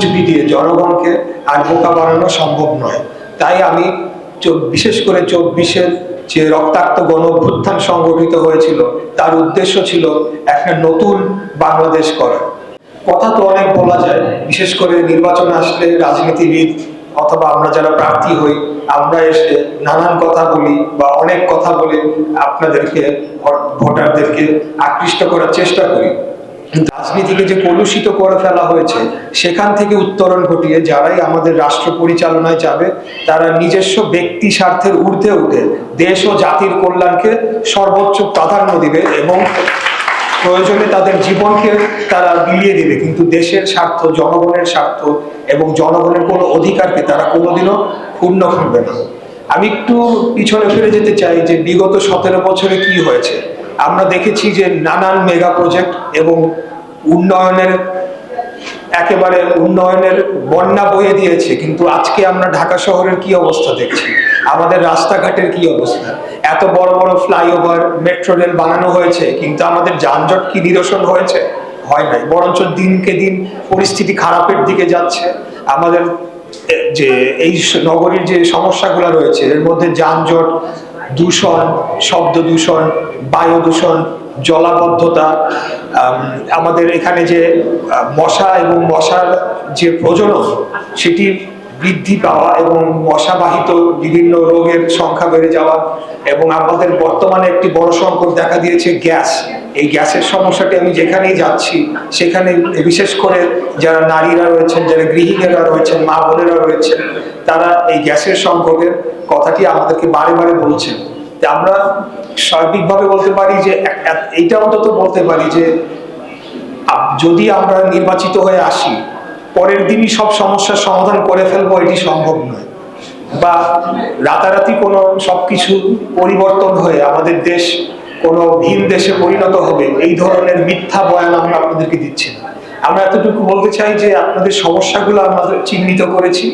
বুঝবি দিয়ে জনগণকে আর বোকা বানানো সম্ভব নয়। তাই আমি বিশেষ করে চব্বিশের যে রক্তাক্ত গণ অভ্যুত্থান সংগঠিত হয়েছিল, তার উদ্দেশ্য ছিল একটা নতুন বাংলাদেশ করা কথা তো অনেক বলা যায়, বিশেষ করে নির্বাচন আসলে রাজনীতিবিদ অথবা আমরা যারা প্রার্থী হই, আমরা এসে নানান কথা বলি বা অনেক কথা বলে আপনাদেরকে, ভোটারদেরকে আকৃষ্ট করার চেষ্টা করি। রাজনীতিকে যে কলুষিত করে ফেলা হয়েছে, সেখান থেকে উত্তরণ ঘটিয়ে যারাই আমাদের রাষ্ট্র পরিচালনায় যাবে, তারা নিজস্ব ব্যক্তি স্বার্থের ঊর্ধ্বে উঠে দেশ ও জাতির কল্যাণকে সর্বোচ্চ প্রাধান্য দিবে এবং প্রয়োজনে তাদের জীবনকে তারা বিলিয়ে দিবে। কিন্তু দেশের স্বার্থ, জনগণের স্বার্থ এবং জনগণের কোনো অধিকারকে তারা কোনোদিনও ক্ষুণ্ণ করবে না। আমি একটু পিছনে ফিরে যেতে চাই যে বিগত সতেরো বছরে কি হয়েছে। আমরা দেখেছি যে নানান মেগা প্রজেক্ট এবং উন্নয়নের, একেবারে উন্নয়নের বন্যা বয়ে দিয়েছে, কিন্তু আজকে আমরা ঢাকা শহরের কি অবস্থা দেখছি? আমাদের রাস্তাঘাটের কি অবস্থা? এত বড় বড় ফ্লাইওভার, মেট্রো রেল বানানো হয়েছে, কিন্তু আমাদের যানজট কি নিরসন হয়েছে? হয় নাই, বরঞ্চ দিনকে দিন পরিস্থিতি খারাপের দিকে যাচ্ছে। আমাদের যে এই নগরীর যে সমস্যাগুলো রয়েছে, এর মধ্যে যানজট দূষণ, শব্দ দূষণ, বায়ু দূষণ, জলাবদ্ধতা আমাদের এখানে যে মশা এবং মশার যে প্রজনন, সেটি বৃদ্ধি পাওয়া এবং মশাবাহিত বিভিন্ন রোগের সংখ্যা বেড়ে যাওয়া এবং আমাদের বর্তমানে একটি বড় সংকট দেখা দিয়েছে গ্যাস। এই গ্যাসের সমস্যাটি আমি যেখানেই যাচ্ছি, সেখানে বিশেষ করে যারা নারীরা রয়েছেন, যারা গৃহিণীরা রয়েছেন, মা বোনেরা রয়েছেন, তারা এই গ্যাসের সংকটের কথাটি আমাদেরকে বারে বারে বলছেন। আমরা সার্বিকভাবে বলতে পারি যে, এইটা অন্তত বলতে পারি যে যদি আমরা নির্বাচিত হয়ে আসি, পরের দিনই সব সমস্যার সমাধান করে ফেলব, এটি সম্ভব নয়। বা রাতারাতি কোনো সবকিছু পরিবর্তন হয়ে আমাদের দেশ কোনো ভিন দেশে পরিণত হবে, এই ধরনের মিথ্যা বয়ান আমরা আপনাদেরকে দিচ্ছি না। আমরা এতটুকু বলতে চাই যে আপনাদের সমস্যাগুলো আমাদের চিহ্নিত করেছি।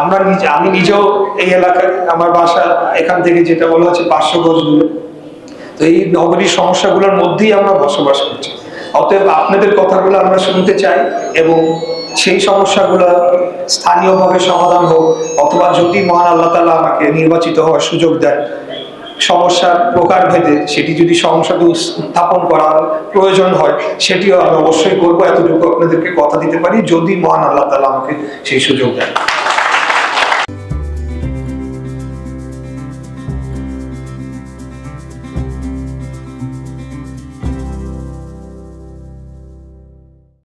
আমরা নিজে, আমি নিজেও এই এলাকায়, আমার বাসা এখান থেকে যেটা বলা হচ্ছে পাঁচশো গজ দূরে। তো এই নগরীর সমস্যাগুলোর মধ্যেই আমরা বসবাস করছি। অতএব আপনাদের কথাগুলো আমরা শুনতে চাই এবং সেই সমস্যাগুলো স্থানীয়ভাবে সমাধান হোক অথবা যদি মহান আল্লাহ তালা আমাকে নির্বাচিত হওয়ার সুযোগ দেন সমস্যার প্রকারভেদে সেটি যদি সংসদে উত্থাপন করার প্রয়োজন হয়, সেটিও আমি অবশ্যই করব। এতটুকু আপনাদেরকে কথা দিতে পারি। যদি মহান আল্লাহ তালা আমাকে সেই সুযোগ দেন।